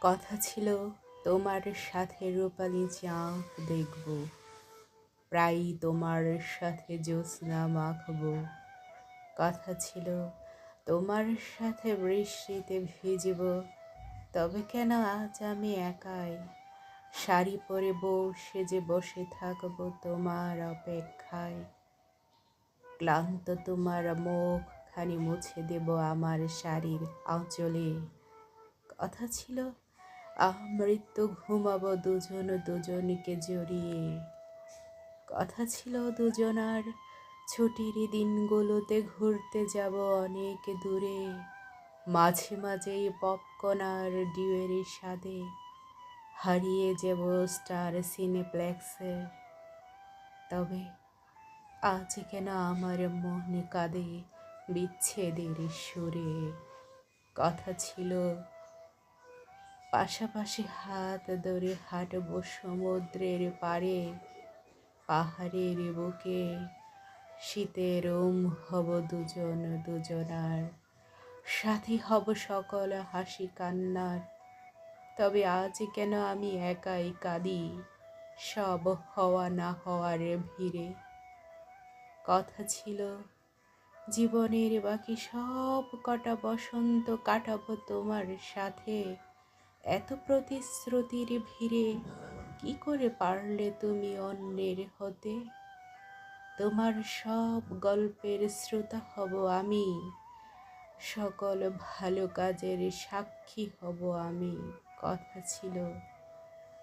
কথা ছিল, তোমার সাথে রূপালি চাঁদ দেখব। প্রায়ই তোমার সাথে জ্যোৎস্না মাখব। কথা ছিল, তোমার সাথে বৃষ্টিতে ভিজব। তবে কেন আজ আমি একাই? শাড়ি পরে বসে যে বসে থাকব তোমার অপেক্ষায়। ক্লান্ত তোমার মুখ খানি মুছে দেব আমার শাড়ির আঁচলে। কথা ছিল আমৃত্যু ঘুমাবো দুজন দুজনকে জড়িয়ে। কথা ছিল দুজনার, ছুটির দিনগুলোতে ঘুরতে যাব অনেক দূরে। মাঝে মাঝেই পপকর্ন আর ডিউয়ের স্বাদে হারিয়ে যাব স্টার সিনেপ্লেক্সে। তবে আজ কেন আমার মনে কাঁদে বিচ্ছেদের সুরে? কথা ছিল পাশাপাশি হাত ধরে হাঁটব সমুদ্রের পাড়ে, পাহাড়ের বুকে। শীতের ওম হব দুজন দুজনার, সাথী হব সকল হাসি কান্নার। তবে আজ কেন আমি একাই কাঁদি, সব হওয়া না হওয়ার ভিড়ে? কথা ছিল, জীবনের বাকি সব কটা বসন্ত কাটাবো তোমার সাথে। এত প্রতিশ্রুতির ভিড়ে কি করে পারলে তুমি অন্যের হতে? তোমার সব গল্পের শ্রোতা হব আমি, সকল ভালো কাজের সাক্ষী হব আমি, কথা ছিল।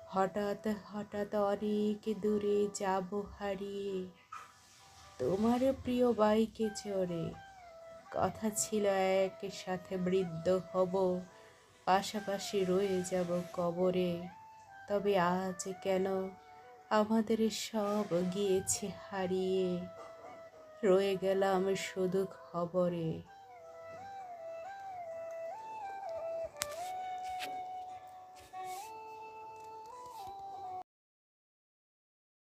হঠাৎ হঠাৎ অনেক দূরে যাব হারিয়ে, তোমার প্রিয় বাইকে চড়ে, কথা ছিল এক সাথে বৃদ্ধ হব। পাশাপাশি রয়ে যাব কবরে। তবে আজ কেন আমাদের সব গিয়েছে হারিয়ে? রয়ে গেলাম শুধু খবরে।